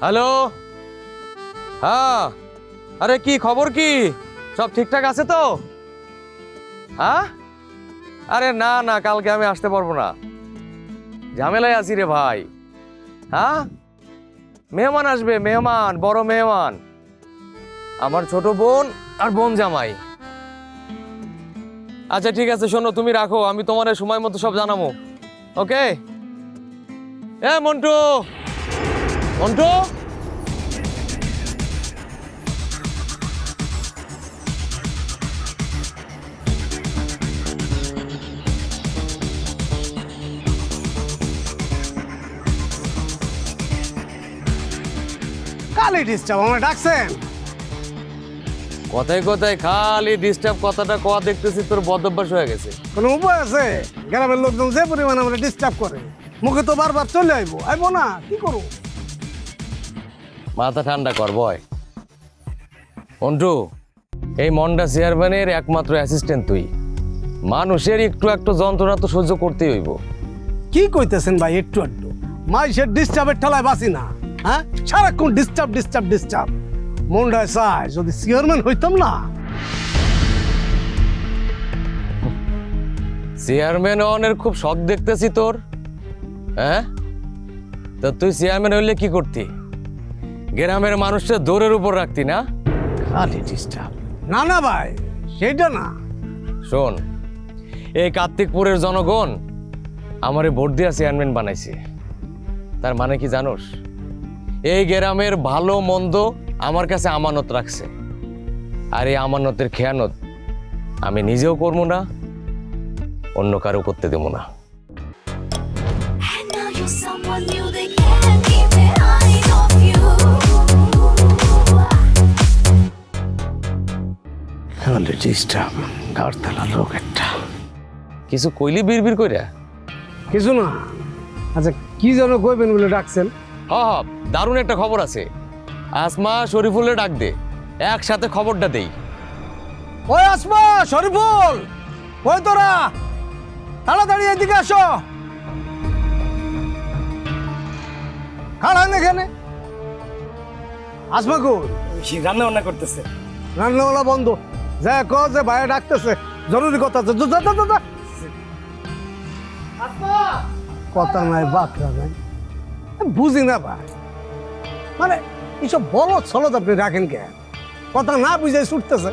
Hello? হ্যাঁ। আরে কি খবর কি? সব ঠিকঠাক আছে তো? হ্যাঁ? আরে না না, কালকে আমি আসতে পারব না। ঝামেলায় আছি রে ভাই। হ্যাঁ? মেহমান আসবে, মেহমান, বড় মেহমান। আমার ছোট বোন আর বোন জামাই। আচ্ছা ঠিক আছে, শোনো, তুমি রাখো, আমি তোমার সময় মতো সব জানাব। ওকে? এ, মন্টু! মন্টু কালি ডিস্টার্ব আমরা ডাকছেন। কথায় কথায় খালি ডিস্টার্ব কথাটা কোয়া দেখতেছি তোর বদভ্যাস হয়ে গেছে। কোনো উপায় আছে? গ্রামের লোকজন যে পরিমাণে আমরা ডিস্টার্ব করে মুখে তো বারবার চলে আইবো। আইবো না কি করব? মাথা ঠান্ডা কর বয়। মন্টু এই মন্ডা চেয়ারম্যানের একমাত্র অ্যাসিস্ট্যান্ট তুই। মানুষের একটু একটু যন্ত্রণা তো সহ্য করতেই হইব। কি কইতেছেন ভাই একটু একটু? মাইসের ডিস্টার্বের ঠেলায় বাসি না হ্যাঁ? সারাক্ষণ ডিস্টার্ব ডিস্টার্ব ডিস্টার্ব মনটায় চায় যদি চেয়ারম্যান হইতাম না। চেয়ারম্যান হওয়ার খুব শখ দেখতেছি তোর হ্যাঁ? তা তুই চেয়ারম্যান হইলে কি করতি? গ্রামের মানুষটা দৌড়ের উপর রাখতি না? খালি ডিস্টার্ব। না না ভাই সেটা না। শোন এই কার্তিকপুরের জনগণ আমারে ভোট দিয়া চেয়ারম্যান বানাইছে। তার মানে কি জানোস? এই গ্রামের ভালো মন্দ আমার কাছে আমানত রাখছে। আর এই আমানতের খেয়ানত আমি নিজেও করব না অন্য কারও করতে দেবো না। খালি ডিস্টার্ব গাড়তলা লোক একটা। কিছু কইলি বিড়বিড় কইরা? কিছু না। আচ্ছা কি যেন কইবেন বলে ডাকছেন? হ হ দারুণ একটা খবর আছে। আসমা শরীফুলের ডাক দে। একসাথে খবরটা দেই। ওই আসমা শরীফুল! ওই তোরা! তাড়াতাড়ি এদিকে আসো! খাড়ান এখানে? আসমা কই? রান্না বান্না করতেছে। রান্নাওয়ালা বন্ধ। যা ক যে ভাইয়া ডাকতেছে জরুরি কথা আছে। যা, যা, যা, যা, যা। কথা নাই বাকরা নাই। বুঝি না ভাই। মানে এইসব বড় ছলত আপনি রাখেন কে? কথা না বুঝে ছুটতেছে।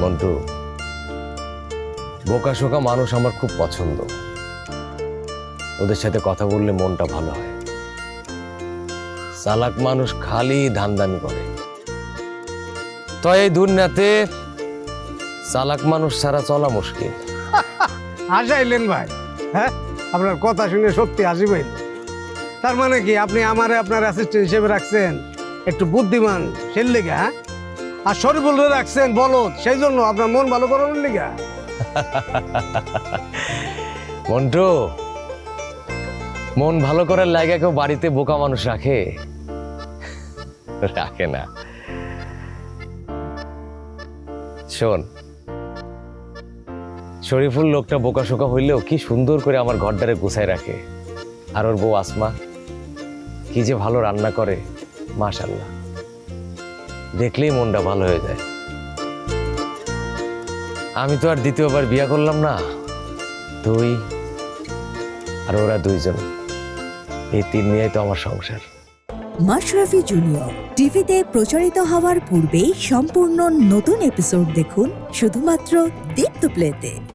মন্টু বোকা শোকা মানুষ আমার খুব পছন্দ। ওদের সাথে কথা বললে মনটা ভালো হয়। চালাক মানুষ খালি ধান্দামি করে। তো এই দুনিয়াতে চালাক মানুষ ছাড়া চলা মুশকিল। হাসাইলেন ভাই হ্যাঁ? আপনার কথা শুনে সত্যি হাসি পাইল। তার মানে কি আপনি আমারে আপনার অ্যাসিস্ট্যান্ট হিসেবে রাখছেন একটু বুদ্ধিমান সেই লেগে হ্যাঁ? আর শরীফুল রাখছেন বলো সেই জন্য আপনার মন ভালো করানোর লেগে। মন্টু মন ভালো করার লাগে কেউ বাড়িতে বোকা মানুষ রাখে? রাখে না। শোন, শরীফুল লোকটা বোকা শোকা হইলেও কি সুন্দর করে আমার ঘরটারে গুছায় রাখে। আর ওর বউ আসমা, কি যে ভালো রান্না করে মাশাল্লাহ দেখলেই মনটা ভালো হয়ে যায়। আমি তো আর দ্বিতীয়বার বিয়া করলাম না তুই আর ওরা দুইজন। এই তিন নিয়েই তো আমার সংসার। মাশরাফি জুনিয়র, টিভিতে প্রচারিত হওয়ার পূর্বেই সম্পূর্ণ নতুন এপিসোড দেখুন শুধুমাত্র দীপ্ত প্লেতে